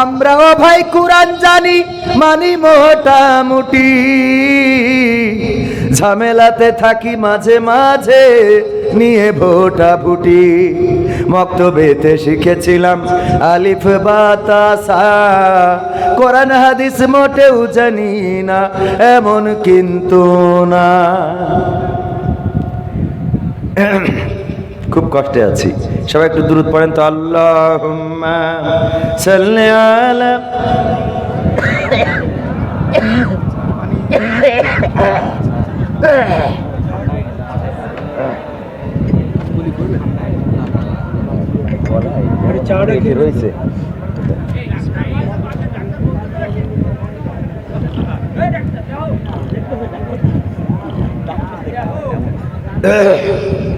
আমরাও ভাই কোরআন জানি, মানি মোটামুটি ঝামেলাতে থাকি মাঝে মাঝে, নিয়ে ভোটা ফুটি মক্তবেতে শিখেছিলাম আলিফ বাতাসা কোরআন হাদিস মোটেও জানি না, এমন কিন্তু না। খুব কষ্টে আছি। সবাই একটু দূরত পড়েন তো আল্লাহ রয়েছে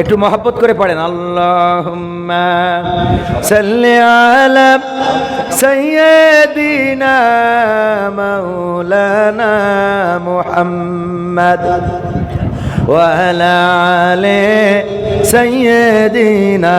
একটু মহাব্বত করে পড়েন আল্লাহ সাল্লি আলা সাইয়্যিদিনা মাওলানা মুহাম্মদ وعلى آل سيدنا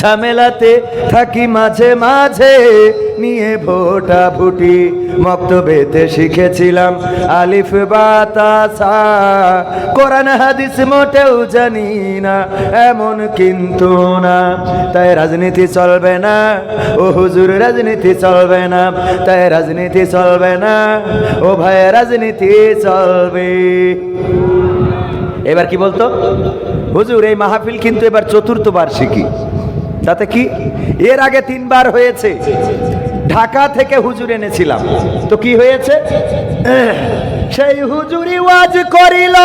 ঝামেলাতে থাকি মাঝে মাঝে। নিয়ে ভোটা ফুটি মক্তবেতে শিখেছিলাম আলিফ বাতাসা কোরআন হাদিস মোটেও জানি না, এমন কিন্তু না। তাই রাজনীতি চলবে না, ও হুজুর রাজনীতি চলবে না, তাই রাজনীতি চলবে না, ও ভাই রাজনীতি চলবে। এবার কি বলতো? হুজুর, এই মাহফিল কিন্তু এবার চতুর্থ বার্ষিকী তাতে কি? এর আগে তিনবার হয়েছে। ঢাকা থেকে হুজুর এনেছিলাম। তো কি হয়েছে? সেই হুজুরি ওয়াজ করিল,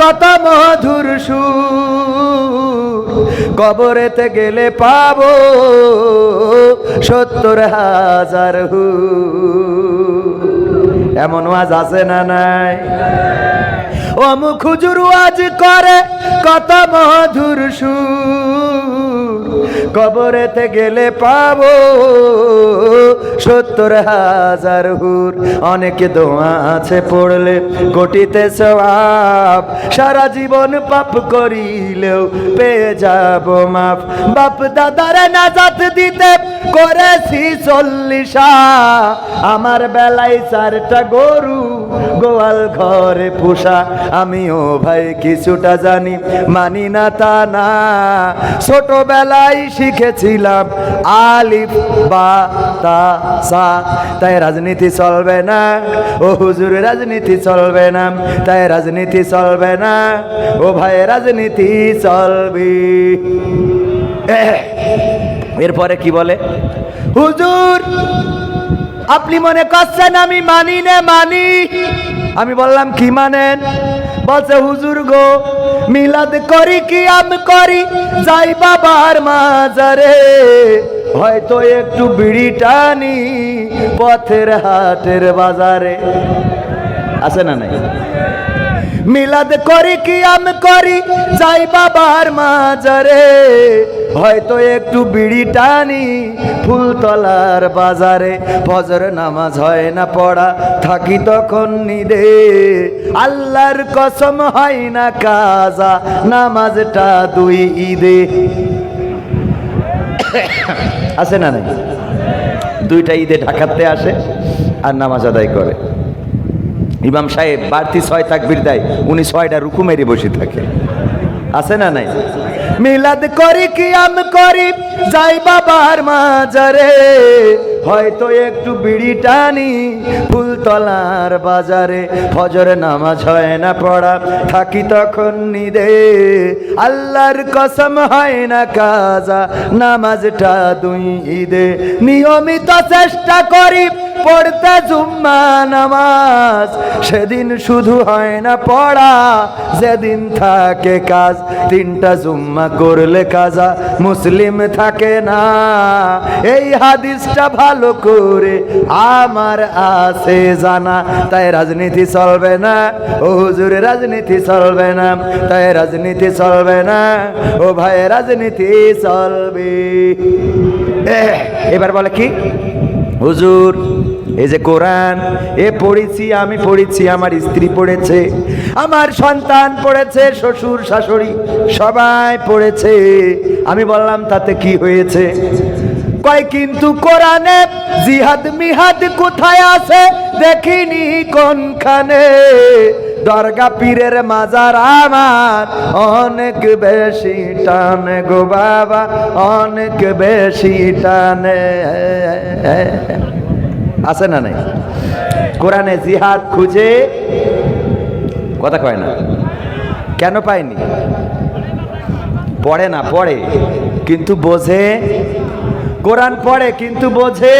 কত মধুর সুর। কবরেতে গেলে পাবো সত্তর হাজার হু এমন ওয়াজ আছে না নাই? অমুক হুজুর ওয়াজ করে, কত মধুর সুর। কবরেতে গেলে পাবো। সত্তর হাজার হুর, অনেকে দোয়া আছে পড়লে, কোটিতে সবাব সারা জীবন পাপ করিলেও পেয়ে যাব মাপ বাপ দাদারে নাজাত দিতে করেছি চল্লিশা, আমার বেলায় চারটা গরু, গোয়াল ঘরে পোষা। আমিও ভাই কিছুটা জানি, মানি না তা না। ছোটবেলায় শিখেছিলাম আলিফ বা তা সা। তাই রাজনীতি চলবে না। ও হুজুর, রাজনীতি চলবে না। তাই রাজনীতি চলবে না। ও ভাই, রাজনীতি চলবে। এরপরে কি বলে? হুজুর, আপনি মনে করছেন আমি মানি না মানি? আমি বললাম, কি মানেন? বলছে, হুজুর গো, মিলাদ করি কি আমি করি? যাই বাবার মাজারে, হয়তো একটু বিড়ি টানি পথের হাটের বাজারে। আছে না নাই? মিলাদ করি কি আমি করি, যাই বাবার মাজারে। হয়তো একটু বিড়ি টানি ফুলতলার বাজারে। ফজর নামাজ হয় না পড়া, থাকি তখন নিদে। আল্লাহর কসম হয় না কাজা, নামাজটা দুই ঈদে। আছে না নাই? দুইটা ঈদে ঢাকাতে আসে আর নামাজ আদায় করে। ইমাম সাহেব, বাড়তি ছয় তাকবির দেয়, উনি ছয়টা রুকু মেরে বসে থাকে। আছে না নাই? মিলাদ করি কি আম করি, যাই বাবার মাজারে। হয়তো একটু বিড়ি টানি ফুলতলার বাজারে। ফজর নামাজ হয় না পড়া, থাকি তখন নিদে। আল্লাহর কসম হয় না কাজা, নামাজটা দুই ঈদে। নিয়মিত চেষ্টা করি পড়তে জুম্মা নামাজ। সেদিন শুধু হয় না পড়া, যেদিন থাকে কাজ। তিনটা জুম্মা করলে কাজা মুসলিম থাকে না। এই হাদিসটা ভালো করে আমার আছে জানা। তাই রাজনীতি চলবে না। ও হুজুর, রাজনীতি চলবে না। তাই রাজনীতি চলবে না। ও ভাই, রাজনীতি চলবে। এবার বলে কি? হুজুর এই যে কোরআন, এ পড়েছি, আমি পড়েছি, আমার স্ত্রী পড়েছে, আমার সন্তান পড়েছে, শ্বশুর, শাশুড়ি সবাই পড়েছে। আমি বললাম, তাতে কি হয়েছে? কয়, কিন্তু কোরআনে জিহাদ মিহাদ কোথায় আছে? দেখিনি কোনখানে। দরগা পীরের মাজার আমার অনেক বেশি টানে গো বাবা, অনেক বেশি টানে। আছে না নাই? কোরআনে জিহাদ খুঁজে কথা কয় না। কেন পায়নি? পড়ে না, পড়ে, কিন্তু বোঝে। কোরআন পড়ে, কিন্তু বোঝে।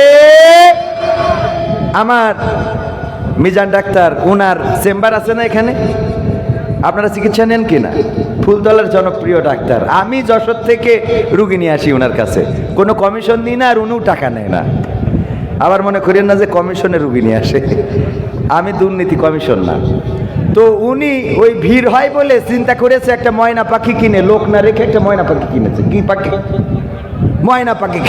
আমার মিজান ডাক্তার, উনার চেম্বার আছে না এখানে? আপনারা চিকিৎসা নেন কিনা ফুলতলার জনপ্রিয় ডাক্তার। আমি যশোর থেকে রুগী নিয়ে আসি ওনার কাছে। কোনো কমিশন দিই না আর উনিও টাকা নেয় না। আবার মনে করেন না যে কমিশনের রুগী নিয়ে আসে। আমি দুর্নীতি কমিশন না। তো উনি ওই ভিড় হয় বলে চিন্তা করেছে একটা ময়না পাখি কিনে, লোক না রেখে একটা ময়না পাখি কিনেছে। কি পাখি? ময়না পাখি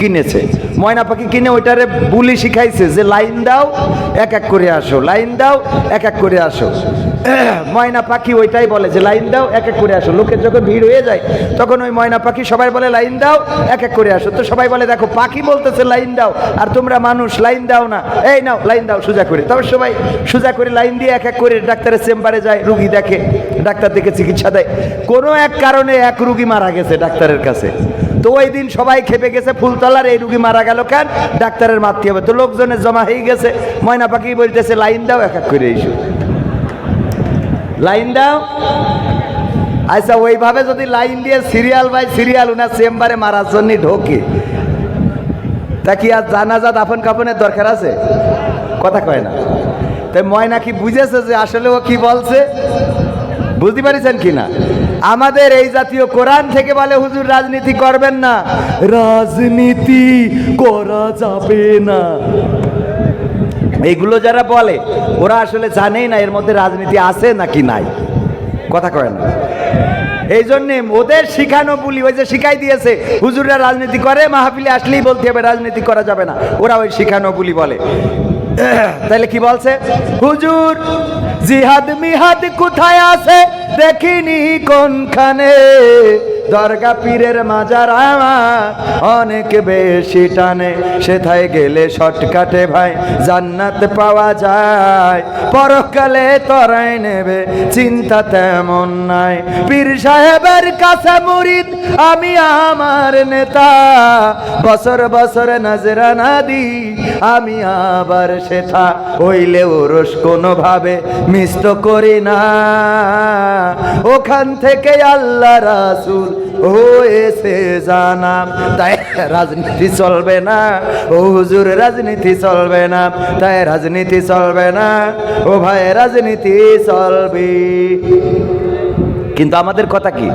কিনেছে। ময়না পাখি কিনে ওইটারে বুলি শিখাইছে যে, লাইন দাও, এক এক করে আসো, লাইন দাও, এক এক করে আসো। ময়না পাখি ওইটাই বলে যে, লাইন দাও, এক এক করে আসো। লোকের যখন ভিড় হয়ে যায়, তখন ওই ময়না পাখি সবাই বলে, লাইন দাও, এক এক করে আসো। তো সবাই বলে, দেখো, পাখি বলতেছে, লাইন দাও, আর তোমরা মানুষ, লাইন দাও না। এই নাও, লাইন দাও, সোজা করে। তবে সবাই সোজা করে লাইন দিয়ে এক এক করে ডাক্তারের চেম্বারে যায়, রুগী দেখে। ডাক্তার দেখে চিকিৎসা দেয়। কোনো এক কারণে এক রুগী মারা গেছে ডাক্তারের কাছে। তো ওই দিন সবাই খেপে গেছে ফুলতলার, এই রুগী মারা গেল কেন? ডাক্তারের মারতে হবে। তো লোকজনের জমা হয়ে গেছে। ময়না পাখি বলতেছে, লাইন দাও, এক এক করে এসো। লাইন দাও। আচ্ছা ওইভাবে যদি লাইন দিয়ে সিরিয়াল বাই সিরিয়াল উনার চেম্বারে মারার জন্য ঢোকে, তা কি আর জানাজা দাফন কাফনের দরকার আছে? কথা কয় না। তাই ময়না কি বুঝেছে যে আসলে ও কি বলছে? বুঝতে পারিছেন কি না আমাদের এই জাতীয় কোরআন থেকে বলে হুজুর, রাজনীতি করবেন না। রাজনীতি করা যাবে না। এইগুলো যারা বলে, ওরা আসলে জানেই না এর মধ্যে রাজনীতি আছে নাকি নাই। কথা কয় না। এই জন্যে ওদের শিখানো বলি, ওই যে শিখাই দিয়েছে, হুজুররা রাজনীতি করে, মাহফিলে আসলেই বলতে হবে, রাজনীতি করা যাবে না। ওরা ওই শিখানো বলি বলে। তাহলে কি বলছে? হুজুর জিহাদ মিহাদ কোথায় আছে? দেখিনি কোনখানে। দরগা পীরের মাজার আমার অনেক বেশি টানে। সেথায় গেলে শর্টকাটে ভাই, জান্নাত পাওয়া যায়। পরকালে তরাই নেবে, চিন্তা তেমন নাই। পীর সাহেবের কাছে মুরিদ, আমি আমার নেতা। বছর বছর নজরানা দি আমি আবার সেথা হইলে ওরস কোনোভাবে মিষ্ট করি না। ওখান থেকে আল্লাহ রাসুল হয়েছে জানাম। তাই রাজনীতি চলবে না। ও হুজুর, রাজনীতি চলবে না। তাই রাজনীতি চলবে না। ও ভাই, রাজনীতি চলবে। কিন্তু আমাদের কথা কি?